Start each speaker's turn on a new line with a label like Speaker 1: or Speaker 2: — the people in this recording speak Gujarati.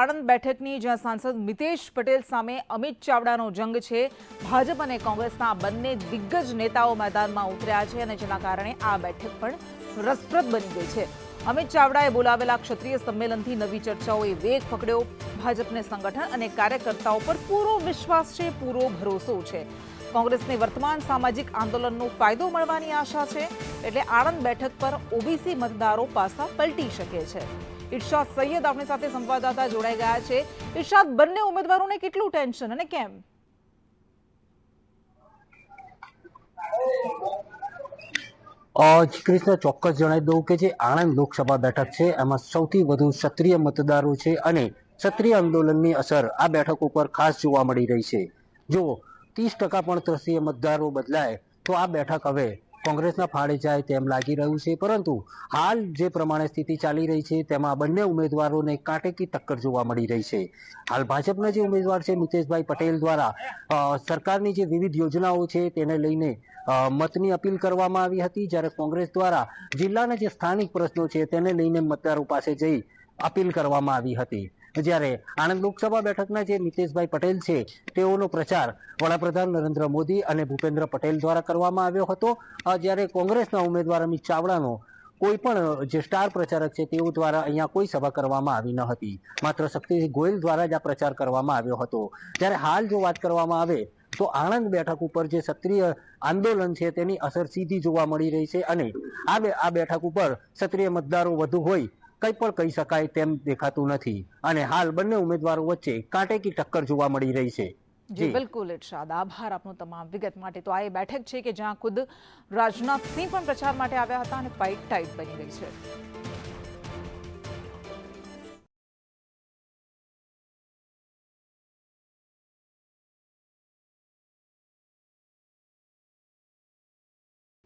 Speaker 1: આણંદ બેઠકની જ્યાં સાંસદ મિતેશ પટેલ સામે અમિત ચાવડાનો જંગ છે, ભાજપ અને કોંગ્રેસના બંને દિગ્ગજ નેતાઓ મેદાનમાં ઉતર્યા છે અને જેના કારણે આ બેઠક પણ રસપ્રદ બની ગઈ છે. અમિત ચાવડાએ બોલાવેલા ક્ષત્રિય સંમેલનથી નવી ચર્ચાઓએ વેગ પકડ્યો. ભાજપને સંગઠન અને કાર્યકર્તાઓ પર પૂરો વિશ્વાસ છે, પૂરો ભરોસો છે. કોંગ્રેસને વર્તમાન સામાજિક આંદોલનનો ફાયદો મળવાની આશા છે, એટલે આણંદ બેઠક પર ઓબીસી મતદારો પાસા પલટી શકે છે. ઇરશાદ સૈયદ આપણી સાથે સંવાદદાતા જોડાઈ ગયા છે. ઇરશાદ બંને ઉમેદવારોને કેટલું ટેન્શન અને કેમ?
Speaker 2: કૃષ્ણ, ચોક્કસ જણાવી દઉં કે જે આણંદ લોકસભા બેઠક છે, એમાં સૌથી વધુ ક્ષત્રિય મતદારો છે અને ક્ષત્રિય આંદોલનની અસર આ બેઠક ઉપર ખાસ જોવા મળી રહી છે. જો ત્રીસ ટકા પણ ત્રસીય મતદારો બદલાય, તો આ બેઠક હવે કોંગ્રેસના ફાળે જાય તેમ લાગી રહ્યું છે. પરંતુ હાલ જે પ્રમાણે સ્થિતિ ચાલી રહી છે, તેમાં બંને ઉમેદવારોને કાંટેકી ટક્કર જોવા મળી રહી છે. હાલ ભાજપના જે ઉમેદવાર છે, મિતેશભાઈ પટેલ દ્વારા સરકારની જે વિવિધ યોજનાઓ છે, તેને લઈને મતની અપીલ કરવામાં આવી હતી. જ્યારે કોંગ્રેસ દ્વારા જિલ્લાના જે સ્થાનિક પ્રશ્નો છે, તેને લઈને મતદારો પાસે જઈ અપીલ કરવામાં આવી હતી. જ્યારે આણંદ લોકસભા બેઠકના જે નીતિશભાઈ પટેલ છે, તેઓનો પ્રચાર વડાપ્રધાન નરેન્દ્ર મોદી અને ભૂપેન્દ્ર પટેલ દ્વારા કરવામાં આવ્યો હતો. જ્યારે કોંગ્રેસના ઉમેદવાર અમિત ચાવડાનો કોઈ પણ, જે સ્ટાર પ્રચારક છે, તેઓ દ્વારા અહીંયા કોઈ સભા કરવામાં આવી ન હતી. માત્ર શક્તિસિંહ ગોયલ દ્વારા જ આ પ્રચાર કરવામાં આવ્યો હતો. જ્યારે હાલ જો વાત કરવામાં આવે, તો આણંદ બેઠક ઉપર જે સક્રિય આંદોલન છે, તેની અસર સીધી જોવા મળી રહી છે અને આ આ બેઠક ઉપર સક્રિય મતદારો વધુ હોય કંઈ પણ કહી શકાય તેમ દેખાતું નથી. અને હાલ બંને ઉમેદવારો વચ્ચે કાંટેકી ટક્કર જોવા મળી રહી છે.
Speaker 1: જી બિલકુલ ઇરશાદ. આભાર આપનો તમામ વિગત માટે. તો આ એ બેઠક છે કે જ્યાં ખુદ રાજનાથ સિંહ પણ પ્રચાર માટે આવ્યા હતા અને ફાઇટ ટાઈટ બની ગઈ છે.